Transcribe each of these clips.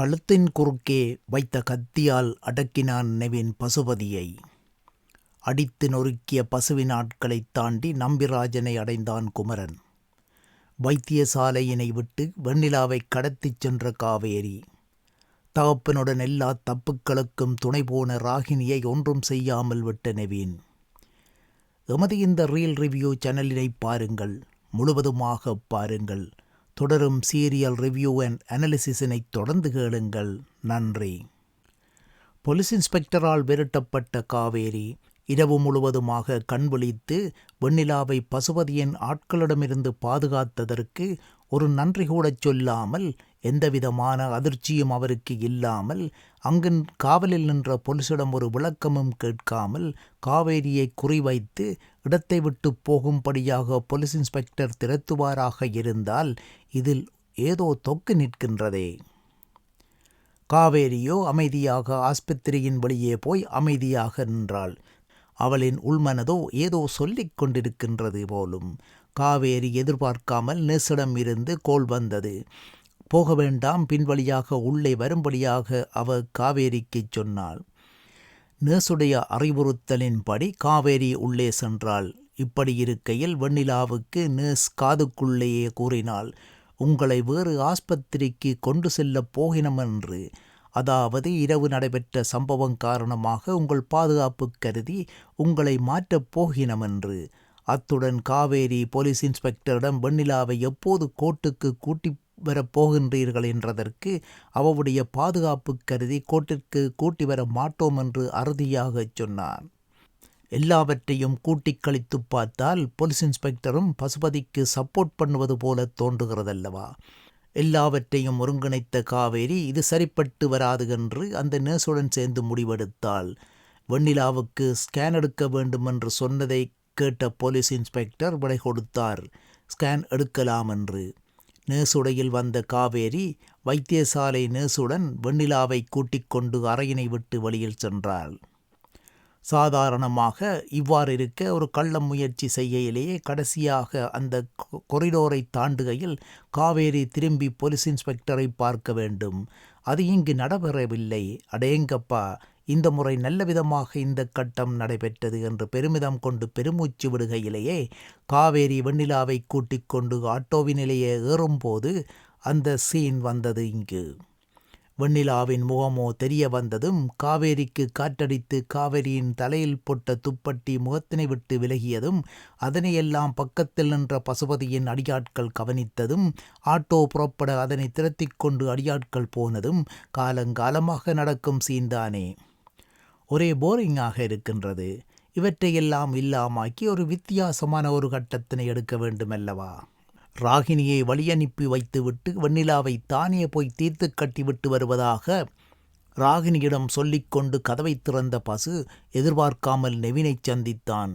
கழுத்தின் குறுக்கே வைத்த கத்தியால் அடக்கினான் நெவின் பசுபதியை. அடித்து நொறுக்கிய பசுவின் ஆட்களைத் தாண்டி நம்பிராஜனை அடைந்தான் குமரன். வைத்தியசாலையினை விட்டு வெண்ணிலாவை கடத்திச் சென்ற காவேரி. தகப்பனுடன் எல்லா தப்புக்களுக்கும் துணை போன ராகினியை ஒன்றும் செய்யாமல் விட்ட நெவீன். எமது இந்த ரீல் ரிவ்யூ சேனலினை பாருங்கள் முழுவதுமாக பாருங்கள். தொடரும் சீரியல் ரிவ்யூ அண்ட் அனாலிசிஸினை தொடர்ந்து கேளுங்கள். நன்றி. போலீஸ் இன்ஸ்பெக்டரால் விரட்டப்பட்ட காவேரி இரவு முழுவதுமாக கண் விழித்து வெண்ணிலாவை பசுபதியின் ஆட்களிடமிருந்து பாதுகாத்ததற்கு ஒரு நன்றி கூட சொல்லாமல் எந்தவிதமான அதிர்ச்சியும் அவருக்கு இல்லாமல் அங்கு காவலில் நின்ற போலீசிடம் ஒரு விளக்கமும் கேட்காமல் காவேரியை குறிவைத்து இடத்தை விட்டு போகும்படியாக போலீஸ் இன்ஸ்பெக்டர் திரத்துவாராக இருந்தால் இதில் ஏதோ தொக்கு நிற்கின்றதே. காவேரியோ அமைதியாக ஆஸ்பத்திரியின் வெளியே போய் அமைதியாக நின்றாள். அவளின் உள்மனதோ ஏதோ சொல்லிக் கொண்டிருக்கின்றது போலும். காவேரி எதிர்பார்க்காமல் நேசிடம் இருந்து கோல் வந்தது. போக வேண்டாம் பின்வழியாக உள்ளே வரும்படியாக அவ காவேரிக்குச் சொன்னாள். நேசுடைய அறிவுறுத்தலின்படி காவேரி உள்ளே சென்றாள். இப்படி இருக்கையில் வெண்ணிலாவுக்கு நேஸ் காதுக்குள்ளேயே கூறினாள் உங்களை வேறு ஆஸ்பத்திரிக்கு கொண்டு செல்லப் போகினம் என்று அதாவது இரவு நடைபெற்ற சம்பவம் காரணமாக உங்கள் பாதுகாப்பு கருதி உங்களை மாற்றப் போகினம் என்று அத்துடன் காவேரி போலீஸ் இன்ஸ்பெக்டரிடம் வெண்ணிலாவை எப்போது கோர்ட்டுக்கு கூட்டி வரப்போகின்றீர்கள் என்றதற்கு அவருடைய பாதுகாப்பு கருதி கோர்ட்டிற்கு கூட்டி வர மாட்டோம் என்று அறுதியாகச் சொன்னார் எல்லாவற்றையும் கூட்டி கழித்து பார்த்தால் போலீஸ் இன்ஸ்பெக்டரும் பசுபதிக்கு சப்போர்ட் பண்ணுவது போல தோன்றுகிறதல்லவா? எல்லாவற்றையும் ஒருங்கிணைத்த காவேரி இது சரிப்பட்டு வராது என்று அந்த நர்ஸுடன் சேர்ந்து முடிவெடுத்தாள். வெண்ணிலாவுக்கு ஸ்கேன் எடுக்க வேண்டும் என்று சொன்னதை கேட்ட போலீஸ் இன்ஸ்பெக்டர் விடை கொடுத்தார். ஸ்கேன் எடுக்கலாம் என்று. நேசுடையில் வந்த காவேரி வைத்தியசாலை நேசுடன் வெண்ணிலாவை கூட்டிக் கொண்டு அறையினை விட்டு வெளியில் சென்றாள். சாதாரணமாக இவ்வாறு இருக்க ஒரு கள்ள முயற்சி செய்கையிலேயே கடைசியாக அந்த கொரிடோரை தாண்டுகையில் காவேரி திரும்பி போலீஸ் இன்ஸ்பெக்டரை பார்க்க வேண்டும். அது இங்கு நடைபெறவில்லை. அடேங்கப்பா இந்த முறை நல்ல விதமாக இந்த கட்டம் நடைபெற்றது என்று பெருமிதம் கொண்டு பெருமூச்சு விடுகையிலேயே காவேரி வெண்ணிலாவை கூட்டிக் கொண்டு ஆட்டோவினிலேயே ஏறும்போது அந்த சீன் வந்தது இங்கு. வெண்ணிலாவின் முகமோ தெரிய வந்ததும் காவேரிக்கு காற்றடித்து காவேரியின் தலையில் போட்ட துப்பட்டி முகத்தினை விட்டு விலகியதும் அதனையெல்லாம் பக்கத்தில் நின்ற பசுபதியின் அடியாட்கள் கவனித்ததும் ஆட்டோ புறப்பட அதனை திரத்திக் கொண்டு அடியாட்கள் போனதும் காலங்காலமாக நடக்கும் சீன்தானே. ஒரே போரிங்காக இருக்கின்றது. இவற்றையெல்லாம் இல்லாமாக்கி ஒரு வித்தியாசமான ஒரு கட்டத்தினை எடுக்க வேண்டுமல்லவா? ராகினியை வழியனுப்பி வைத்துவிட்டு வெண்ணிலாவை தானே போய் தீர்த்து கட்டிவிட்டு வருவதாக ராகினியிடம் சொல்லிக்கொண்டு கதவை திறந்த பசு எதிர்பார்க்காமல் நெவினைச் சந்தித்தான்.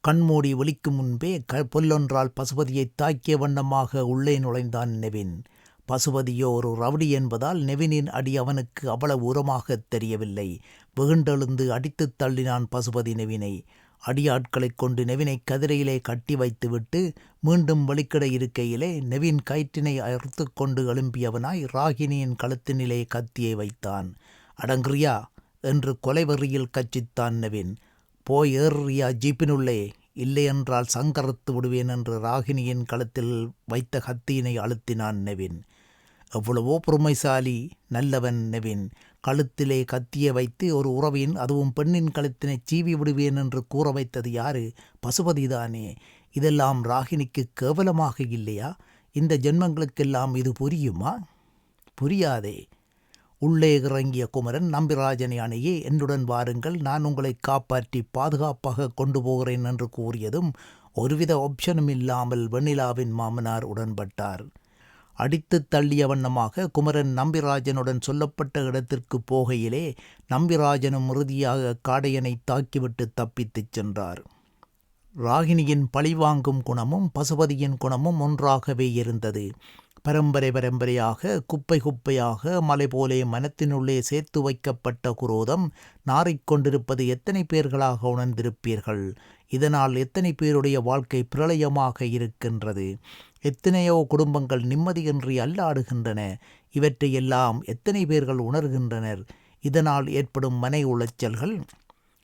கண்மூடி ஒலிக்கும் முன்பே க பொல்லொன்றால் பசுபதியை தாக்கிய வண்ணமாக உள்ளே நுழைந்தான் நெவின். பசுபதியோ ஒரு ரவுடி என்பதால் நெவினின் அடி அவனுக்கு அவ்வளவு உரமாக தெரியவில்லை. வெகுண்டெழுந்து அடித்துத் தள்ளினான் பசுபதி நெவினை. அடியாட்களைக் கொண்டு நெவினை கதிரையிலே கட்டி வைத்துவிட்டு மீண்டும் வழிக்கிட இருக்கையிலே நெவின் கயிற்றினை அறுத்து கொண்டு எழும்பியவனாய் ராகினியின் கழுத்தினிலே கத்தியை வைத்தான். அடங்கிறியா என்று கொலைவெறியில் கச்சித்தான் நெவின். போய் ஏறியா ஜீப்பினுள்ளே? இல்லையென்றால் சங்கரத்து விடுவேன் என்று ராகினியின் கழுத்தில் வைத்த கத்தியினை அழுத்தினான் நெவின். எவ்வளவோ பொறுமைசாலி நல்லவன் நெவின். கழுத்திலே கத்திய வைத்து ஒரு உறவின் அதுவும் பெண்ணின் கழுத்தினை சீவி விடுவேன் என்று கூற வைத்தது யாரு? பசுபதிதானே இதெல்லாம் ராகினிக்கு கேவலமாக இல்லையா? இந்த ஜென்மங்களுக்கெல்லாம் இது புரியுமா? புரியாதே. உள்ளே இறங்கிய குமரன் நம்பிராஜனை அணையே என்னுடன் வாருங்கள் நான் உங்களை காப்பாற்றி பாதுகாப்பாக கொண்டு போகிறேன் என்று கூறியதும் ஒருவித ஆப்ஷனும் இல்லாமல் வெண்ணிலாவின் மாமனார் உடன்பட்டார். அடித்து தள்ளிய வண்ணமாக குமரன் நம்பிராஜனுடன் சொல்லப்பட்ட இடத்திற்கு போகையிலே நம்பிராஜனும் உறுதியாக காடையனை தாக்கிவிட்டு தப்பித்துச் சென்றார். ராகினியின் பழிவாங்கும் குணமும் பசுபதியின் குணமும் ஒன்றாகவே இருந்தது. பரம்பரை பரம்பரையாக குப்பை குப்பையாக மலை போலே மனத்தினுள்ளே சேர்த்து வைக்கப்பட்ட குரோதம் நாறிக்கொண்டிருப்பது எத்தனை பேர்களாக உணர்ந்திருப்பீர்கள்? இதனால் எத்தனை பேருடைய வாழ்க்கை பிரளயமாக இருக்கின்றது? எத்தனையோ குடும்பங்கள் நிம்மதியின்றி அல்லாடுகின்றன. இவற்றையெல்லாம் எத்தனை பேர்கள் உணர்கின்றனர்? இதனால் ஏற்படும் மனை உளைச்சல்கள்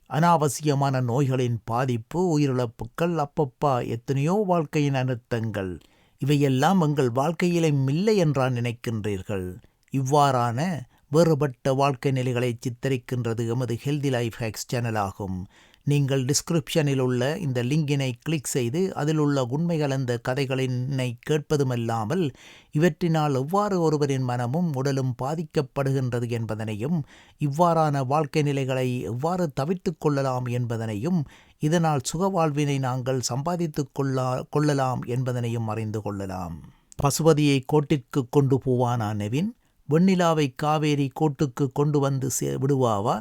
அனாவசியமான நோய்களின் பாதிப்பு உயிரிழப்புகள் அப்பப்பா எத்தனையோ வாழ்க்கையின் அனர்த்தங்கள். இவையெல்லாம் எங்கள் வாழ்க்கையிலே இல்லை என்றான் நினைக்கின்றீர்கள். இவ்வாறான வேறுபட்ட வாழ்க்கை நிலைகளை சித்தரிக்கின்றது எமது ஹெல்தி லைஃப் ஹேக்ஸ் சேனலாகும் நீங்கள் டிஸ்கிரிப்ஷனில் உள்ள இந்த லிங்கினை கிளிக் செய்து அதில் உள்ள உண்மை கலந்த கதைகளினை கேட்பதுமல்லாமல் இவற்றினால் எவ்வாறு ஒருவரின் மனமும் உடலும் பாதிக்கப்படுகின்றது என்பதனையும் இவ்வாறான வாழ்க்கை நிலைகளை எவ்வாறு தவிர்த்து கொள்ளலாம் என்பதனையும் இதனால் சுகவாழ்வினை நாங்கள் சம்பாதித்து கொள்ளா கொள்ளலாம் என்பதனையும் அறிந்து கொள்ளலாம். பசுபதியை கோட்டிற்கு கொண்டு போவானா நெவின்? வெண்ணிலாவை காவேரி கோட்டுக்கு கொண்டு வந்து சே விடுவாவா?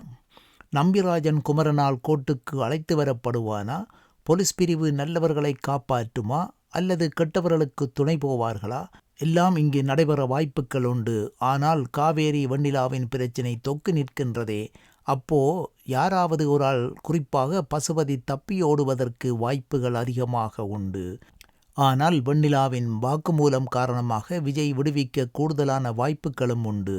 நம்பிராஜன் குமரனால் கோட்டுக்கு அழைத்து வரப்படுவானா? போலீஸ் பிரிவு நல்லவர்களை காப்பாற்றுமா? அல்லது கெட்டவர்களுக்கு துணை போவார்களா? எல்லாம் இங்கு நடைபெற வாய்ப்புகள் உண்டு. ஆனால் காவேரி வெண்ணிலாவின் பிரச்சினை தொக்கு நிற்கின்றதே. அப்போ யாராவது ஒரு ஆள் குறிப்பாக பசுபதி தப்பி ஓடுவதற்கு வாய்ப்புகள் அதிகமாக உண்டு. ஆனால் வெண்ணிலாவின் வாக்குமூலம் காரணமாக விஜய் விடுவிக்க கூடுதலான வாய்ப்புகளும் உண்டு.